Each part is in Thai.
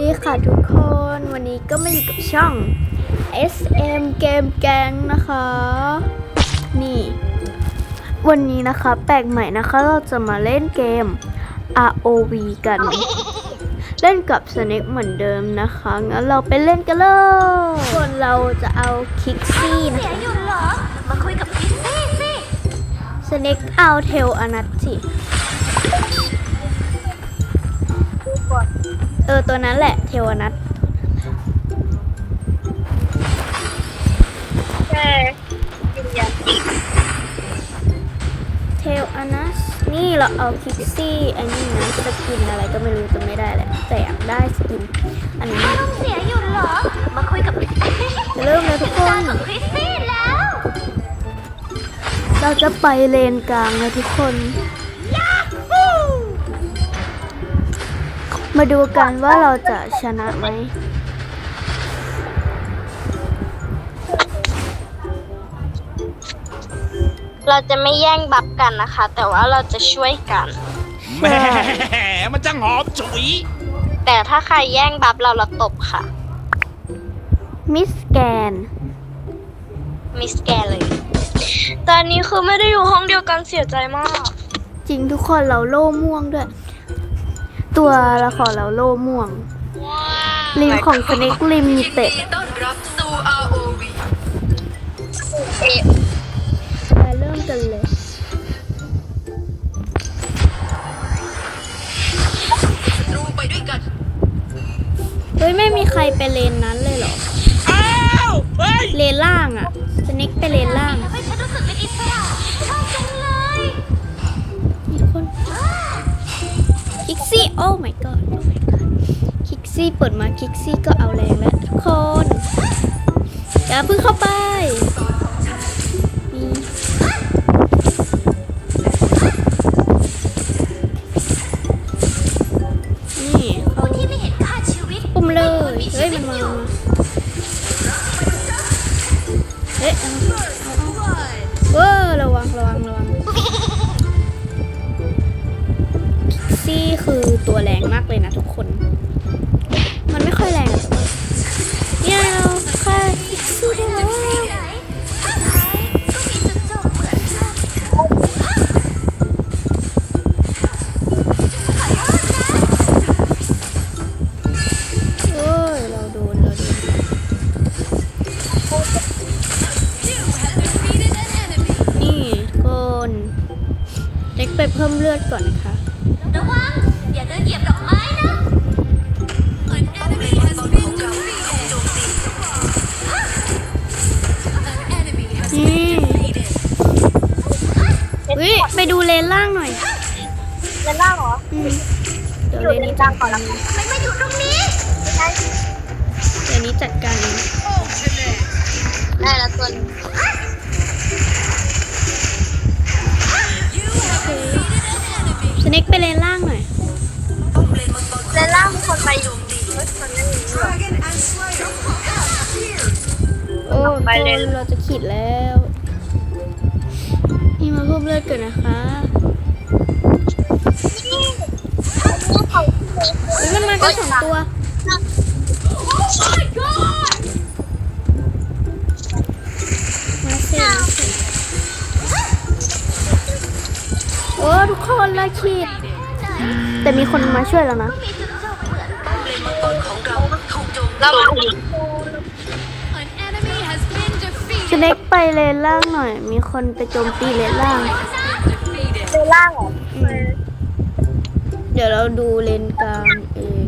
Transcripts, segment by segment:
ดีค่ะทุกคนวันนี้ก็มาอยู่กับช่อง SM Game Gang นะคะ นี่ วันนี้นะคะแปลกใหม่นะคะเราจะมาเล่นเกม ROV กัน เล่นกับสเน็กเหมือนเดิมนะคะ งั้นเราไปเล่นกันเลยส่วนเราจะเอาคิกซี่นะเสียคะหยุดเหรอ มาคุยกับพิซซี่สิสเน็กเอาเทลอนัตสิ เออ ตัวนั้นแหละ เทลอนัตแค่ยืนยันเทลอนัสนี่เราเอาคิกซี่อันนี้นะสกินอะไรก็ไม่รู้จะไม่ได้แหละแต่อยากได้สกินอันนี้อารมณ์เสียหยุดเหรอ มาคุยกับพิซซี่จะเริ่มเลยทุกคตานของพิซซี่แล้ว เราจะไปเลนกลางนะทุกคน มาดูกันว่าเราจะชนะไหมเราจะไม่แย่งบัฟกันนะคะ แต่ว่าเราจะช่วยกัน แหมมันจะหอมฉุย แต่ถ้าใครแย่งบัฟเราเราตบค่ะ มิสแกน มิสแกนเลย ตอนนี้คือไม่ได้อยู่ห้องเดียวกันเสียใจมาก จริงทุกคนเราโล่ม่วงด้วย ตัวละครเราโล่ม่วงลิมของสเน็กลิมิเต็ดต้อนรับสู่ ROV ไปเริ่มกันเลยรูไปด้วยกัน เฮ้ย ไม่มีใครไปเลนนั้นเลยเหรอ อ้าว เฮ้ย เลนล่างอะสเน็กไปเลนล่าง โอ้ my god โอ้ my god คิกซี่เปิดมาคิกซี่ก็เอาแรงแล้วทุกคนอย่าเพิ่งเข้าไปนี่นี่เข้าที่ไม่เห็นค่าชีวิตปุ่มเลย เฮ้ย มันมา defeated วิไปดูเลนล่างหน่อยเดินล่างเหรออืมเดี๋ยวเลนนี้จัดการมันมาอยู่ตรงนี้เดี๋ยวนี้จัดการเอง Ultimate ได้แล้วตัว You have defeated an enemy สเน็กไปเลนล่างหน่อยป้อมเลนมังกรเดินล่างมีคนไปอยู่ Dragon and Slayer have appeared โอ้ไปเลยเราจะขีดแล้ว นี่มาเพิ่มเลือดก่อนนะคะเฮ้ยมันมากันสองตัว มาเสียโอ้ทุกคนละขีด แต่มีคนมาช่วยแล้วนะเลนมังกรของเรา เน็กไปเลนล่างหน่อย มีคนไปโจมตีเลนล่าง defeated เดินล่างเหรออืม เดี๋ยวเราดูเลนกลางเอง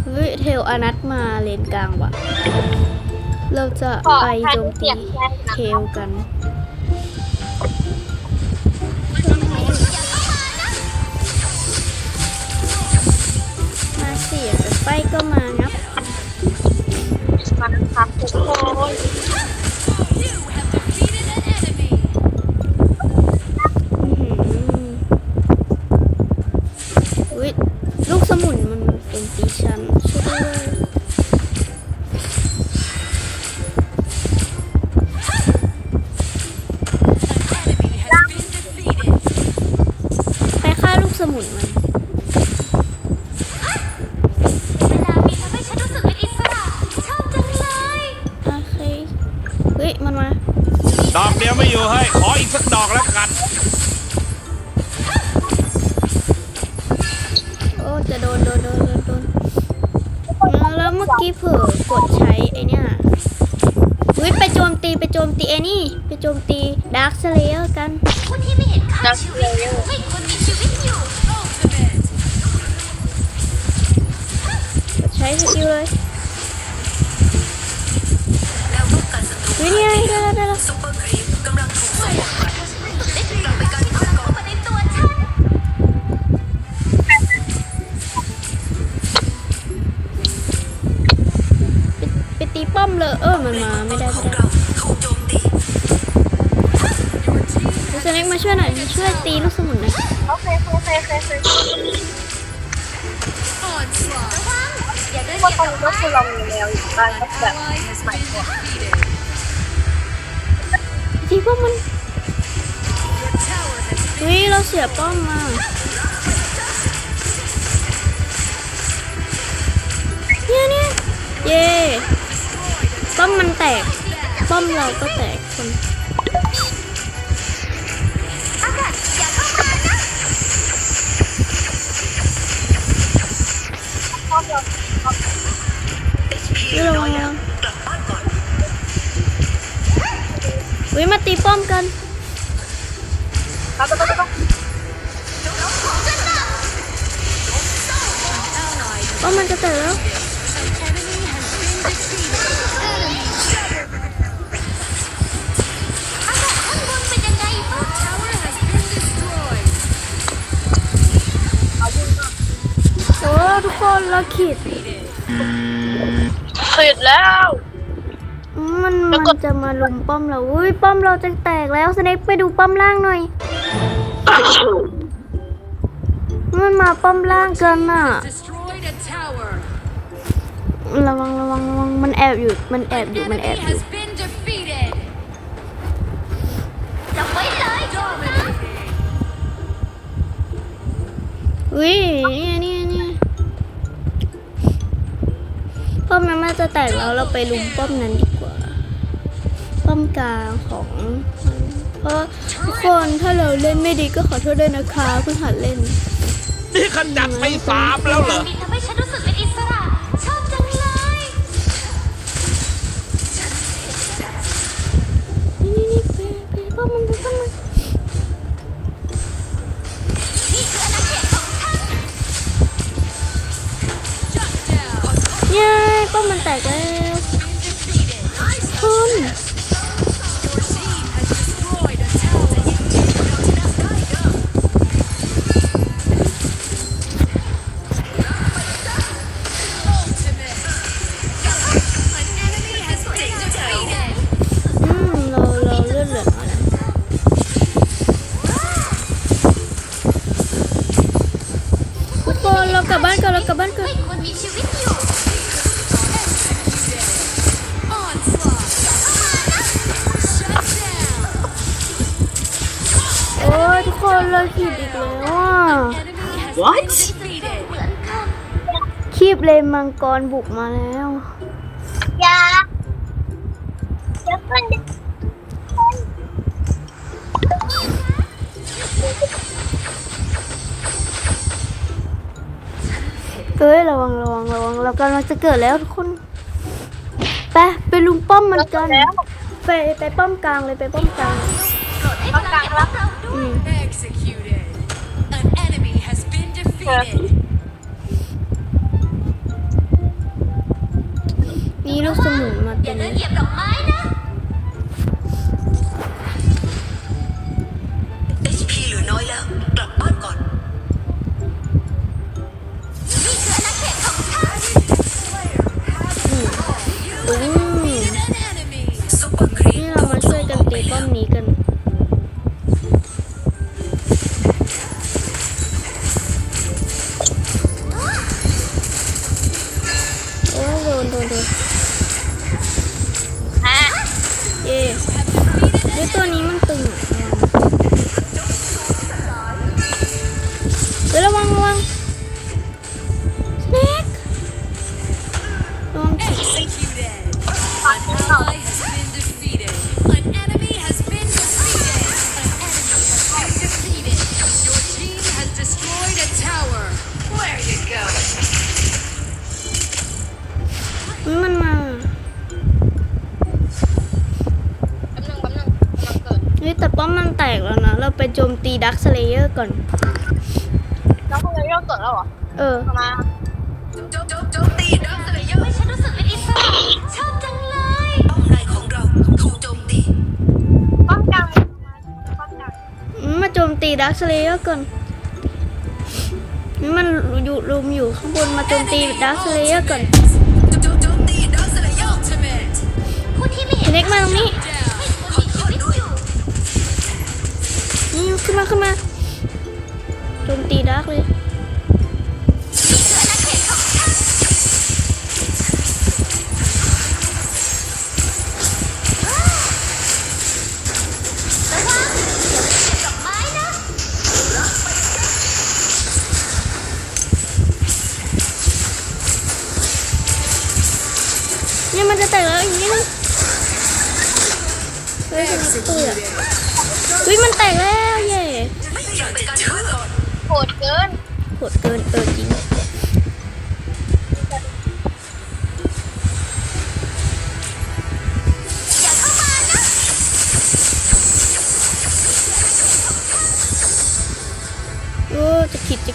เฮ้ยเทลอนัทมาเลนกลางว่ะ เราจะไปโจมตีเทลกัน ไปโจมตีไอ้นี่ ไปโจมตีดาร์คสเลเยอร์กันผู้ที่ไม่เห็นค่าชีวิตไม่ควรมีชีวิตอยู่ใช้สกิลเลยวินี่ไงได้แล้วได้แล้วไปได้กลับไปการพลังเข้ามาในตัวฉันไปตีป้อมเลยเออมันมาไม่ได้ไม่ได้ ดูสเน็กมาช่วยหน่อยมาช่วยตีลูกสมุนหน่อยโอเคโอเคโอเคโอเค Onslaught อย่าได้ว่าตอนนี้ก็คือเรามีแนวอยู่บ้างก็แบบ ally has been defeated ตีป้อมมัน Your tower has วิเราเสียป้อมมาเนี่ยเนี่ยเย่ป้อมมันแตก ป้อมเราก็แตกคน วิระวังระวังมาตีป้อมกันป้อมมันจะแตกแล้วโอ้ทุกคนเราขีด เสร็จแล้วมันมันจะมาลุมป้อมเราอุ้ยป้อมเราจะแตกแล้วสเน็กไปดูป้อมล่างหน่อย มันมาป้อมล่างกันน่ะ destroyed a tower ระวังระวังระวังมันแอบอยู่ มันแอบอยู่ มันแอบ enemy อยู่ has been defeated จับไว้เลย Dominating อุ้ยเนี่ยเนี่ยเนี่ย ป้อมนั้นมันจะแตกแล้วเราไปลุมป้อมนั้นดีกว่า ป้อมกลางของมันเพราะทุกคนถ้าเราเล่นไม่ดีก็ขอโทษด้วยนะคะเพิ่งหัดเล่น นี่ขจัดไปสามแล้วเหรอบินทำให้ฉันรู้สึกเป็นอิสระ ป้อมมันแตกแล้วคุณ Your team has destroyed a tower Ultimate An enemy has been defeated อืมเราเราเลื่อนเลือมาแล้วทุกคนเรากลับบ้านกันเรากลับบ้านกันไม่ควรมีชีวิตอยู่ เราขีดอีกแล้วอะ Enemy has been defeated คีบเลนมังกรบุกมาแล้วยาเดี๋ยวก่อนเอ้ยระวังระวังระวังเรากำลังจะเกิดแล้วทุกคนไปไปลุมป้อมมันกันแล้วไปไปป้อมกลางเลยไปป้อมกลางต้อง นี่ลูกสมุนมาอเป็ย่ามเดินเหยียบดอกไม้นะ นโดนโดนฮะเย่ด้วยตัวนี้มันตึง ยแต่ป้อมมันแตกแล้วนะ เราไปโจมตีดักสเลเยอร์ก่อน แล้วคุณเลยเริ่มเกิดแล้วเหรอเออมาโจมโจมโจมตีดักสเลเยอร์ฉันรู้สึกเป็นอิสระชอบจังเลยป้อมในของเราถูกโจมตีป้องกันป้องกันอืมมาโจมตีดักสเลเยอร์ก่อนนี่มันอยู่รุมอยู่ข้างบนมาโจมตีดักสเลเยอร์ก่อนโจมโจมตีดักสเลเยอร์ Ultimate ผู้ที่ไม่เห็นเน็กมาตรงนี้ ขึ้นมาขึ้นมาโจมตีดักเลยเนี่ย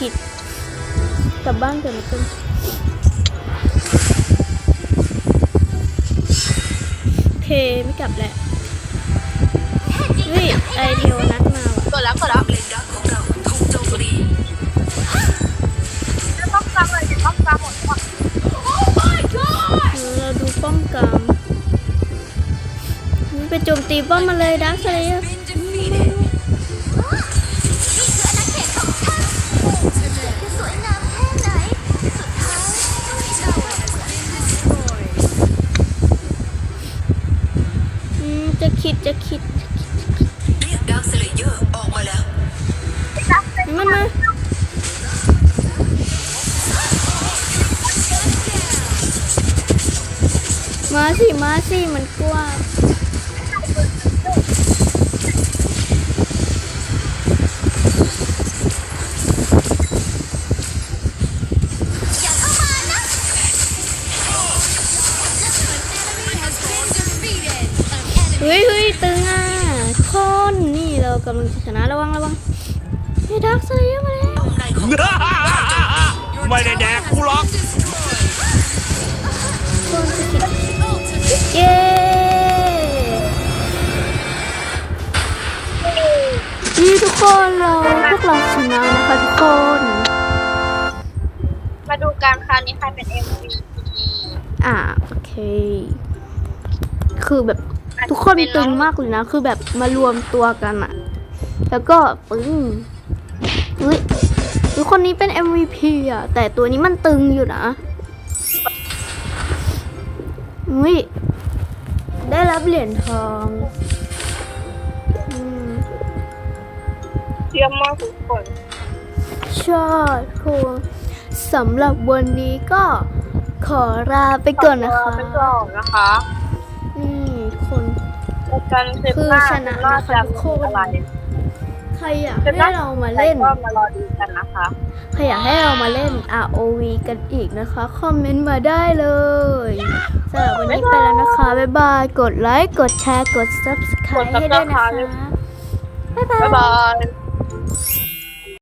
จะขิดจะขิดกลับบ้านกันนะกันโอเคไม่กลับแหละเฮ้ยไอเทวนัดมาว่ะเกิดแล้วเกิดแล้วเลนดักของเราถูกโจมตีป้องกันเลยป้องกันหมดหมดเออเราดูป้อมกลางนี่ไปโจมตีป้อมมาเลยดักสเลเย สิมาสิมันกลัวเฮ้ยเฮ้ยตึงอะคนนี่เรากำลังชนะระวังระวังเฮ้ดักสเลเยอร์มาแล้วป้อมในของไม่ได้แดกกูหรอกคนจะคิด เย้นี่ทุกคนเราพวกเราชนะนะคะทุกคน มาดูการคราวนี้ใครเป็น MVP อ่าโอเค คือแบบทุกคนตึงมากเลยนะ คือแบบมารวมตัวกันอะแล้วก็ปึ้งเฮ้ยทุกคนนี้เป็น MVP อะแต่ตัวนี้มันตึงอยู่นะอุ้ย ได้รับเหรียญทองอืมเยี่ยมมากทุกคนใช่ทุกสำหรับวันนี้ก็ขอลาไปก่อนนะคะ ไปก่อนนะคะนี่ทุกคนในการคลิปคือหน้าชนะน่านะคะจะทุกคนมีอะไรใครอยากให้เรามาเล่นก็มารอดูกันนะคะใครอยากให้เรามาเล่น ROV กันอีกนะคะ คอมเมนต์มาได้เลยสำหรับวันนี้ไปแล้วนะคะ บ๊ายบาย กดไลค์ กดแชร์ กด Subscribe ให้ด้วยนะคะ บ๊ายบาบ๊ายยบาย